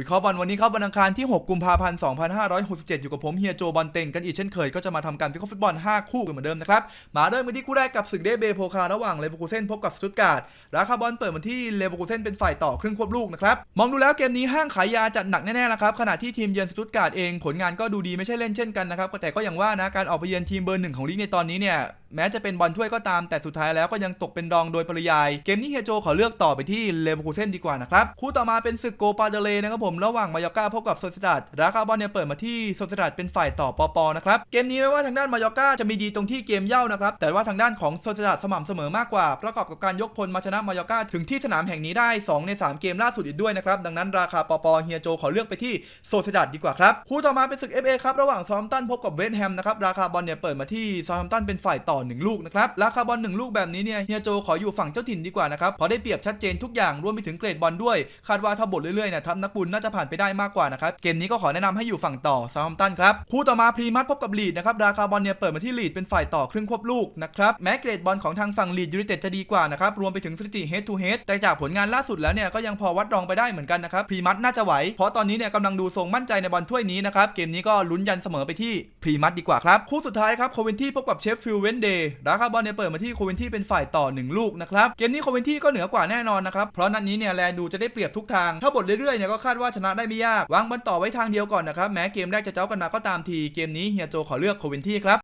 วิเคราะห์บอลวันนี้ครับวันอังคารที่ 6 กุมภาพันธ์ 2567 อยู่กับผมเฮียโจบอลเต็งกันอีกเช่นเคย ก็จะมาทำการวิเคราะห์ฟุตบอล 5 คู่กันเหมือนเดิมนะครับ มาเริ่มกันที่คู่แรกกับศึกเดเบโพคาระหว่างเลเวอร์คูเซนพบกับสตุตการ์ดราคาบอลเปิดมาที่เลเวอร์คูเซนเป็นฝ่ายต่อครึ่งควบลูกนะครับ มองดูแล้วเกมนี้ห้างขายยาจัดหนักแน่ๆนะครับขณะที่ทีมเยือนสตุตการ์ดเองผลงานก็ดูดีไม่ใช่เล่นเช่นกันนะครับแต่ก็อย่างว่านะการออกไปเยือนทีมเบอร์หนึ่งของลีกในตอนนี้เนี่ยแม้จะเป็นบอลถ้วยก็ตามแต่สุดท้ายแล้วก็ยังตกเป็นรองโดยปริยาย เกมนี้เฮียโจขอเลือกต่อไปที่เลเวอร์คูเซนดีกว่านะครับคู่ต่อมาเป็นศึกโกปาเดเลนะครับผมระหว่างมายอร์กาพบกับโซซิดาดราคาบอลเนี่ยเปิดมาที่โซซิดาดเป็นฝ่ายต่อปอปอนะครับเกมนี้ไม่ว่าทางด้านมายอร์กาจะมีดีตรงที่เกมเย่านะครับแต่ว่าทางด้านของโซซิดาดสม่ำเสมอมากกว่า ประกอบกับการยกพลมาชนะมายอร์กาถึงที่สนามแห่งนี้ได้ 2 ใน 3 เกมล่าสุดอีกด้วยนะครับดังนั้นราคาปอปอเฮียโจขอเลือกไปที่โซซิดาดดีกว่าครับคู่ต่อมาเป็นศึก FA ครับระหว่างซอมตันพบกับเวสต์แฮมนะครับราคาบอลเนี่ยเปิดมาที่ซอมตันเป็นฝ่ายต่อหนึ่งลูกนะครับราคาบอลหนึ่งลูกแบบนี้เนี่ยเฮียโจขออยู่ฝั่งเจ้าถิ่นดีกว่านะครับพราะได้เปรียบชัดเจนทุกอย่างรวมไปถึงเกรดบอลด้วยคาดว่าถ้าบทเรื่อยๆเนี่ยทัพนักบุญน่าจะผ่านไปได้มากกว่านะครับเกมนี้ก็ขอแนะนำให้อยู่ฝั่งต่อซา m มตันครับคู่ต่อมาพรีมัตพบกับลีดนะครับราคาบอลเนี่ยเปิดมาที่ลีดเป็นฝ่ายต่อครึ่งควบลูกนะครับแม้เกรดบอลของทางฝั่งลีดยูไนเต็ดจะดีกว่านะครับรวมไปถึงสถิติ head to head แต่จากผลงานล่าสุดแล้วเนี่ยก็ยังพอวัดรองไปได้เหมือนกันนะครับพรีมัตน่าจะไหวเพราะตอนนี้เนี่ยกำลังดูทรงมั่นใจในบอลถ้วยนี้นะครับเกมนี้ก็ลุ้นยันเสมอไปที่พรีมัตดีกว่าครับคู่สุดท้ายครับโคเวนที่พบกับเชฟฟิลด์เวนเดย์ราคาบอลเนี่ยเปิดมาที่โคเวนที่เป็นฝ่ายต่อหนึ่งลูกนะครับ เกมนี้โคเวนที่ก็เหนือกว่าแน่นอนนะครับ เพราะนัดนี้เนี่ยแลนดูจะได้เปรียบทุกทาง ถ้าบทเรื่อยๆเนี่ยก็คาดว่าชนะได้ไม่ยาก วางบอลต่อไว้ทางเดียวก่อนนะครับ แม้เกมแรกจะเจ้ากันมาก็ตามที เกมนี้เฮียโจขอเลือกโคเวนที่ครับ